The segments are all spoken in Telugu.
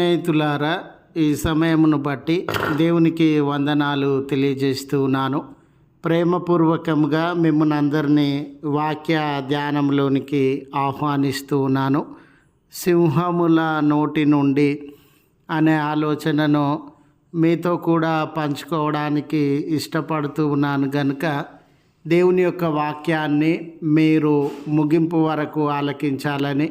స్నేహితులారా ఈ సమయమును బట్టి దేవునికి వందనాలు తెలియజేస్తూ ఉన్నాను ప్రేమపూర్వకంగా మిమ్మల్ని అందరినీ వాక్య ధ్యానంలోనికి ఆహ్వానిస్తూ ఉన్నాను సింహముల నోటి నుండి అనే ఆలోచనను మీతో కూడా పంచుకోవడానికి ఇష్టపడుతూ ఉన్నాను కనుక దేవుని యొక్క వాక్యాన్ని మీరు ముగింపు వరకు ఆలకించాలని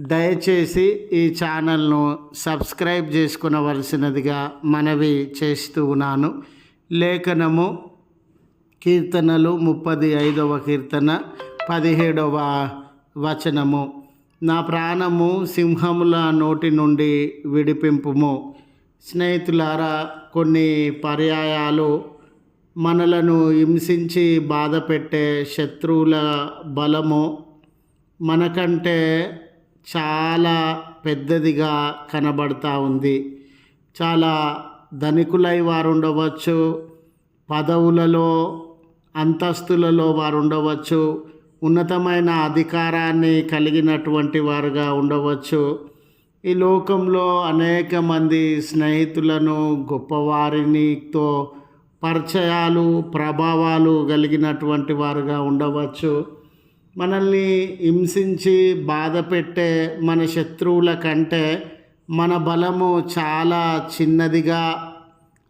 దయచేసి ఈ ఛానల్ను సబ్స్క్రైబ్ చేసుకునవలసినదిగా మనవి చేస్తూ ఉన్నాను. లేఖనము కీర్తనలు ముప్పది ఐదవ కీర్తన పదిహేడవ వచనము. నా ప్రాణము సింహముల నోటి నుండి విడిపింపుము. స్నేహితులారా కొన్ని పర్యాయాలు మనలను హింసించి బాధపెట్టే శత్రువుల బలము మనకంటే చాలా పెద్దదిగా కనబడతా ఉంది. చాలా ధనికులై వారు ఉండవచ్చు పదవులలో అంతస్తులలో వారు ఉండవచ్చు ఉన్నతమైన అధికారాన్ని కలిగినటువంటి వారుగా ఉండవచ్చు. ఈ లోకంలో అనేక మంది స్నేహితులను గొప్పవారినితో పరిచయాలు ప్రభావాలు కలిగినటువంటి వారుగా ఉండవచ్చు. మనల్ని హింసించి బాధ పెట్టే మన శత్రువుల కంటే మన బలము చాలా చిన్నదిగా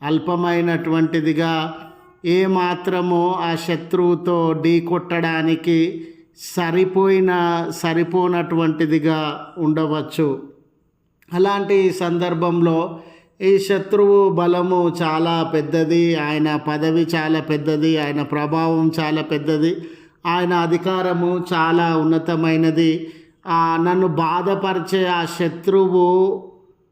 అల్పమైనటువంటిదిగా ఏ మాత్రము ఆ శత్రువుతో ఢీ కొట్టడానికి సరిపోయిన సరిపోనటువంటిదిగా ఉండవచ్చు. అలాంటి సందర్భంలో ఈ శత్రువు బలము చాలా పెద్దది ఆయన పదవి చాలా పెద్దది ఆయన ప్రభావం చాలా పెద్దది ఆయన అధికారము చాలా ఉన్నతమైనది. ఆ, నన్ను బాధపరిచే ఆ శత్రువు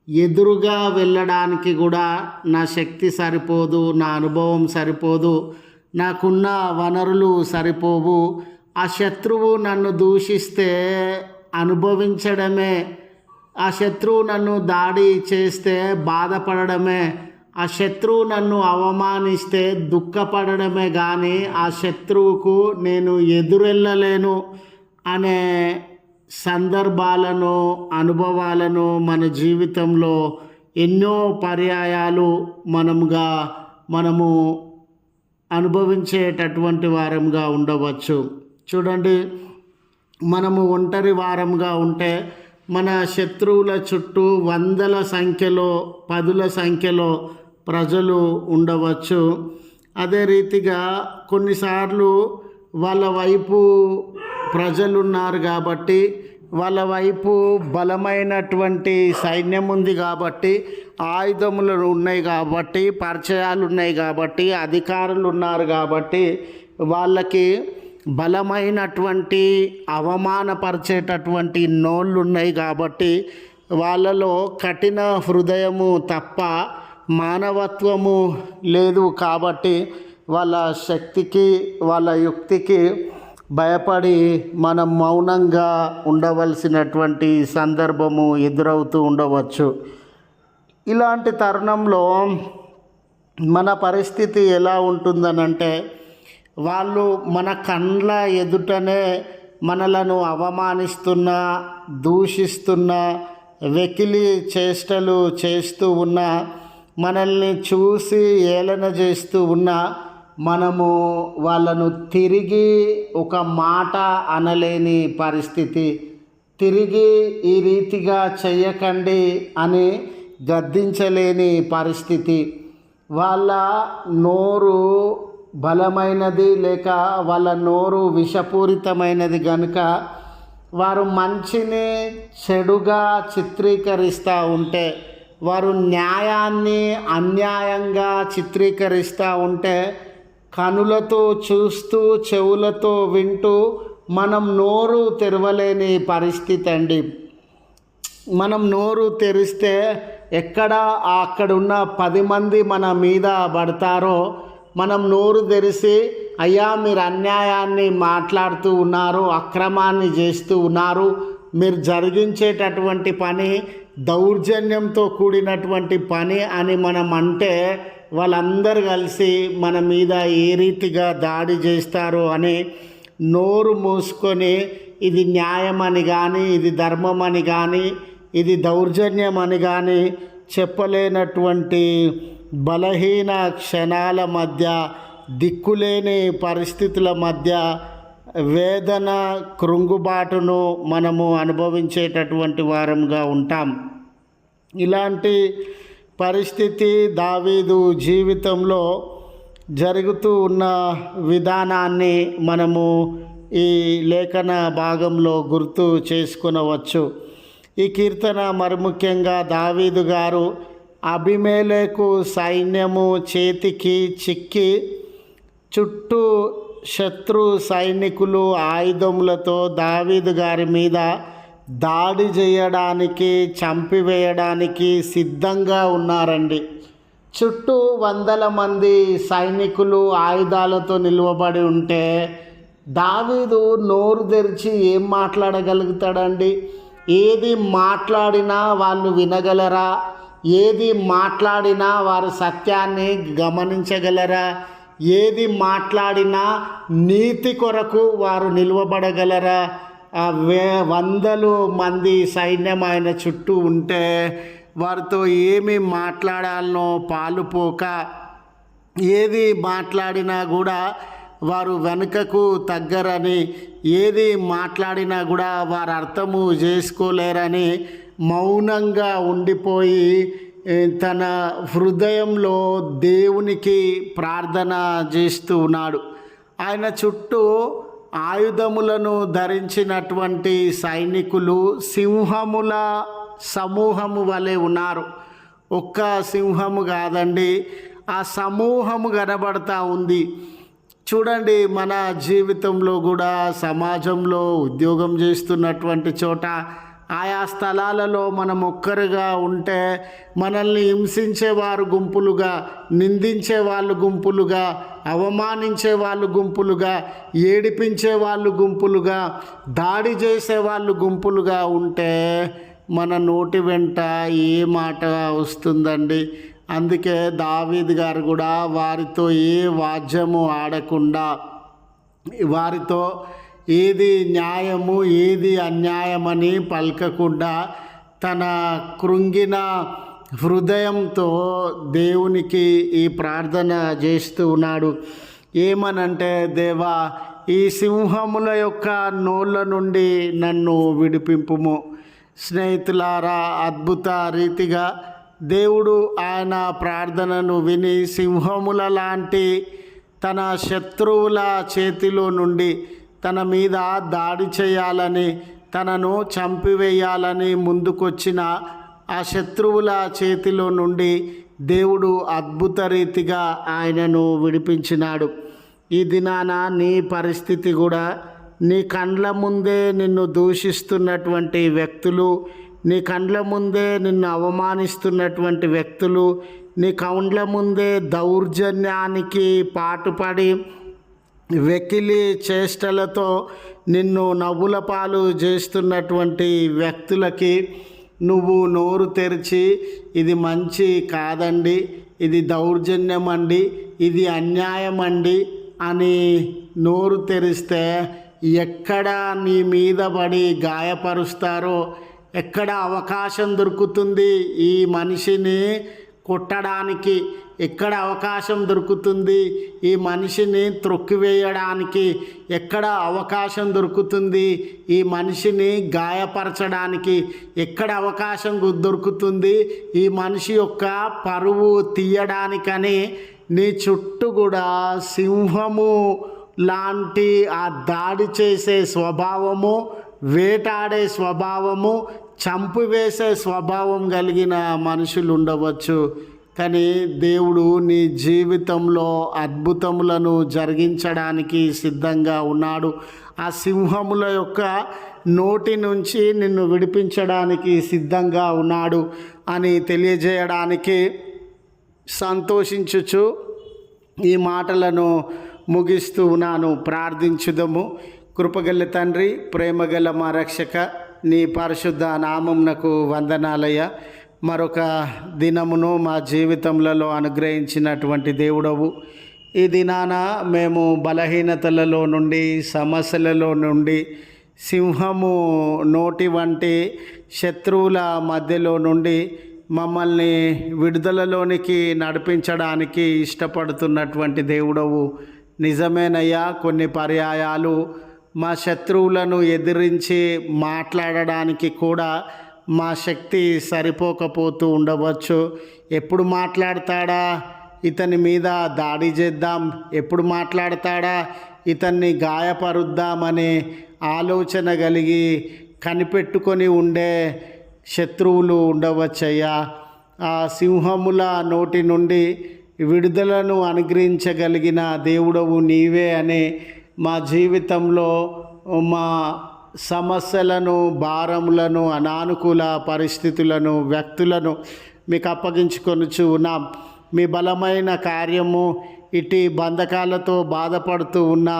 ఎదురుగా వెళ్ళడానికి కూడా నా శక్తి సరిపోదు నా అనుభవం సరిపోదు నాకున్న వనరులు సరిపోవు. ఆ శత్రువు నన్ను దూషిస్తే అనుభవించడమే ఆ శత్రువు నన్ను దాడి చేస్తే బాధపడడమే ఆ శత్రువు నన్ను అవమానిస్తే దుఃఖపడడమే కానీ ఆ శత్రువుకు నేను ఎదురెళ్ళలేను అనే సందర్భాలను అనుభవాలను మన జీవితంలో ఎన్నో పర్యాయాలు మనముగా మనము అనుభవించేటటువంటి వారంగా ఉండవచ్చు. చూడండి మనము ఒంటరి వారంగా ఉంటే మన శత్రువుల చుట్టూ వందల సంఖ్యలో పదుల సంఖ్యలో ప్రజలు ఉండవచ్చు. అదే రీతిగా కొన్నిసార్లు వాళ్ళ వైపు ప్రజలున్నారు కాబట్టి వాళ్ళ వైపు బలమైనటువంటి సైన్యం ఉంది కాబట్టి ఆయుధములు ఉన్నాయి కాబట్టి పరిచయాలు ఉన్నాయి కాబట్టి అధికారులు ఉన్నారు కాబట్టి వాళ్ళకి బలమైనటువంటి అవమానపరిచేటటువంటి నోళ్ళు ఉన్నాయి కాబట్టి వాళ్ళలో కఠిన హృదయము తప్ప మానవత్వము లేదు కాబట్టి వాళ్ళ శక్తికి వాళ్ళ యుక్తికి భయపడి మనం మౌనంగా ఉండవలసినటువంటి సందర్భము ఎదురవుతూ ఉండవచ్చు. ఇలాంటి తరుణంలో మన పరిస్థితి ఎలా ఉంటుందనంటే వాళ్ళు మన కండ్ల ఎదుటనే మనలను అవమానిస్తున్న దూషిస్తున్న వెకిలి చేష్టలు చేస్తూ ఉన్నా మనల్ని చూసి ఏలన చేస్తూ ఉన్నా మనము వాళ్ళను తిరిగి ఒక మాట అనలేని పరిస్థితి. తిరిగి ఈ రీతిగా చెయ్యకండి అని గద్దించలేని పరిస్థితి. వాళ్ళ నోరు బలమైనది లేక వాళ్ళ నోరు విషపూరితమైనది కనుక వారు మంచిని చెడుగా చిత్రీకరిస్తూ ఉంటే వారు న్యాయాన్ని అన్యాయంగా చిత్రీకరిస్తూ ఉంటే కనులతో చూస్తూ చెవులతో వింటూ మనం నోరు తెరవలేని పరిస్థితి అండి. మనం నోరు తెరిస్తే ఎక్కడ అక్కడున్న పది మంది మన మీద పడతారో మనం నోరు తెరిసి అయ్యా మీరు అన్యాయాన్ని మాట్లాడుతూ ఉన్నారు అక్రమాన్ని చేస్తూ ఉన్నారు మీరు జరిగించేటటువంటి పని దౌర్జన్యంతో కూడినటువంటి పని అని మనం అంటే వాళ్ళందరూ కలిసి మన మీద ఏ రీతిగా దాడి చేస్తారు అని నోరు మూసుకొని ఇది న్యాయం అని కానీ ఇది ధర్మం అని కానీ ఇది దౌర్జన్యం అని కానీ చెప్పలేనటువంటి బలహీన క్షణాల మధ్య దిక్కులేని పరిస్థితుల మధ్య వేదన కృంగుబాటును మనము అనుభవించేటటువంటి వారంగా ఉంటాం. ఇలాంటి పరిస్థితి దావీదు జీవితంలో జరుగుతూ ఉన్న విధానాన్ని మనము ఈ లేఖన భాగంలో గుర్తు చేసుకునవచ్చు. ఈ కీర్తన మరి ముఖ్యంగా దావీదు గారు అభిమేలకు సైన్యము చేతికి చిక్కి చుట్టూ శత్రు సైనికులు ఆయుధములతో దావీదు గారి మీద దాడి చేయడానికి చంపివేయడానికి సిద్ధంగా ఉన్నారండి. చుట్టూ వందల మంది సైనికులు ఆయుధాలతో నిలువబడి ఉంటే దావీదు నోరు తెరిచి ఏం మాట్లాడగలుగుతాడండి? ఏది మాట్లాడినా వాళ్ళు వినగలరా? ఏది మాట్లాడినా వారు సత్యాన్ని గమనించగలరా? ఏది మాట్లాడినా నీతి కొరకు వారు నిలువబడగలరా? ఆ వే వందలు మంది సైన్యం ఆయన చుట్టూ ఉంటే వారితో ఏమి మాట్లాడాలనో పాలుపోక ఏది మాట్లాడినా కూడా వారు వెనుకకు తగ్గరని ఏది మాట్లాడినా కూడా వారు అర్థము చేసుకోలేరని మౌనంగా ఉండిపోయి తన హృదయంలో దేవునికి ప్రార్థన చేస్తూ ఉన్నాడు. ఆయన చుట్టూ ఆయుధములను ధరించినటువంటి సైనికులు సింహముల సమూహము వలె ఉన్నారు. ఒక్క సింహము కాదండి ఆ సమూహము కనబడతా ఉంది. చూడండి మన జీవితంలో కూడా సమాజంలో ఉద్యోగం చేస్తున్నటువంటి చోట ఆయా స్థలాలలో మనం ఒక్కరుగా ఉంటే మనల్ని హింసించేవారు గుంపులుగా నిందించే వాళ్ళు గుంపులుగా అవమానించే వాళ్ళు గుంపులుగా ఏడిపించే వాళ్ళు గుంపులుగా దాడి చేసే వాళ్ళు గుంపులుగా ఉంటే మన నోటి వెంట ఏ మాట వస్తుందండి? అందుకే దావీద్ గారు కూడా వారితో ఏ వాద్యము ఆడకుండా వారితో ఏది న్యాయము ఏది అన్యాయమని పలకకుండా తన కృంగిన హృదయంతో దేవునికి ఈ ప్రార్థన చేస్తూ ఉన్నాడు. ఏమనంటే దేవా ఈ సింహముల యొక్క నోళ్ళ నుండి నన్ను విడిపింపుము. స్నేహితులారా అద్భుత రీతిగా దేవుడు ఆయన ప్రార్థనను విని సింహముల లాంటి తన శత్రువుల చేతిలో నుండి తన మీద దాడి చేయాలని తనను చంపివేయాలని ముందుకొచ్చిన ఆ శత్రువుల చేతిలో నుండి దేవుడు అద్భుత రీతిగా ఆయనను విడిపించినాడు. ఈ దినాన నీ పరిస్థితి కూడా నీ కండ్ల ముందే నిన్ను దూషిస్తున్నటువంటి వ్యక్తులు నీ కండ్ల ముందే నిన్ను అవమానిస్తున్నటువంటి వ్యక్తులు నీ కండ్ల ముందే దౌర్జన్యానికి పాటుపడి వెకిలి చేష్టలతో నిన్ను నవ్వుల పాలు చేస్తున్నటువంటి వ్యక్తులకి నువ్వు నోరు తెరిచి ఇది మంచి కాదండి ఇది దౌర్జన్యం అండి ఇది అన్యాయం అండి అని నోరు తెరిస్తే ఎక్కడ నీ మీద పడి గాయపరుస్తారో ఎక్కడ అవకాశం దొరుకుతుంది ఈ మనిషిని కొట్టడానికి ఎక్కడ అవకాశం దొరుకుతుంది? ఈ మనిషిని త్రొక్కివేయడానికి ఎక్కడ అవకాశం దొరుకుతుంది? ఈ మనిషిని గాయపరచడానికి ఎక్కడ అవకాశం దొరుకుతుంది? ఈ మనిషి యొక్క పరువు తీయడానికని నీ చుట్టూ కూడా సింహము లాంటి ఆ దాడి చేసే స్వభావము వేటాడే స్వభావము చంపివేసే స్వభావం కలిగిన మనుషులు ఉండవచ్చు కానీ దేవుడు నీ జీవితంలో అద్భుతములను జరిగించడానికి సిద్ధంగా ఉన్నాడు. ఆ సింహముల యొక్క నోటి నుంచి నిన్ను విడిపించడానికి సిద్ధంగా ఉన్నాడు అని తెలియజేయడానికి సంతోషించుచు ఈ మాటలను ముగిస్తూ ఉన్నాను. ప్రార్థించుదము. కృపగల తండ్రి ప్రేమగల మా రక్షక నీ పరిశుద్ధ నామంనకు వందనాలయ్య. మరొక దినమును మా జీవితములలో అనుగ్రహించినటువంటి దేవుడవు. ఈ దినాన మేము బలహీనతలలో నుండి సమస్యలలో నుండి సింహము నోటి వంటి శత్రువుల మధ్యలో నుండి మమ్మల్ని విడుదలలోనికి నడిపించడానికి ఇష్టపడుతున్నటువంటి దేవుడవు. నిజమేనయ్యా కొన్ని పర్యాయాలు మా శత్రువులను ఎదిరించి మాట్లాడడానికి కూడా మా శక్తి సరిపోకపోతూ ఉండవచ్చు. ఎప్పుడు మాట్లాడతాడా? ఇతని మీద దాడి చేద్దాం. ఎప్పుడు మాట్లాడతాడా? ఇతన్ని గాయపరుద్దామనే ఆలోచన కలిగి కనిపెట్టుకొని ఉండే శత్రువులు ఉండవచ్చయ్యా. ఆ సింహముల నోటి నుండి విడుదలను అనుగ్రహించగలిగిన దేవుడవు నీవే అని మా జీవితంలో మా సమస్యలను భారములను అనానుకూల పరిస్థితులను వ్యక్తులను మీకు అప్పగించుకొనుచు ఉన్నాం. మీ బలమైన కార్యము ఇటు బంధకాలతో బాధపడుతూ ఉన్న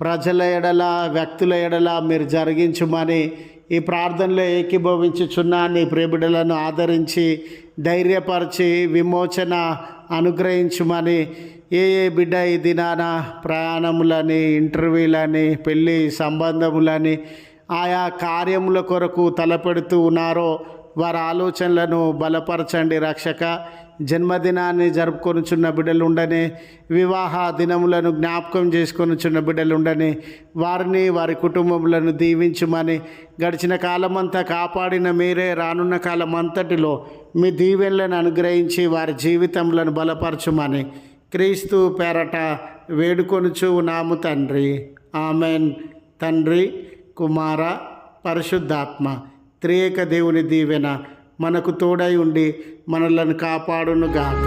ప్రజల ఎడల వ్యక్తుల ఎడల మీరు జరిగించుమని ఈ ప్రార్థనలో ఏకీభవించుచున్న నీ ప్రేమిడలను ఆదరించి ధైర్యపరిచి విమోచన అనుగ్రహించుమని ఏ ఏ బిడ్డ ఈ దినాన ప్రయాణములని ఇంటర్వ్యూలని పెళ్ళి సంబంధములని ఆయా కార్యముల కొరకు తలపెడుతూ ఉన్నారో వారి ఆలోచనలను బలపరచండి రక్షక. జన్మదినాన్ని జరుపుకొనుచున్న బిడ్డలు ఉండని వివాహ దినములను జ్ఞాపకం చేసుకొనుచున్న బిడ్డలు ఉండని వారిని వారి కుటుంబములను దీవించుమని గడిచిన కాలమంతా కాపాడిన మీరే రానున్న కాలం అంతటిలో మీ దీవెనలను అనుగ్రహించి వారి జీవితములను బలపరచుమని క్రీస్తు పేరట వేడుకొనుచు నాము తండ్రి. ఆమెన్. తండ్రి కుమార పరిశుద్ధాత్మ త్రియేక దేవుని దీవెన మనకు తోడై ఉండి మనలను కాపాడును గాక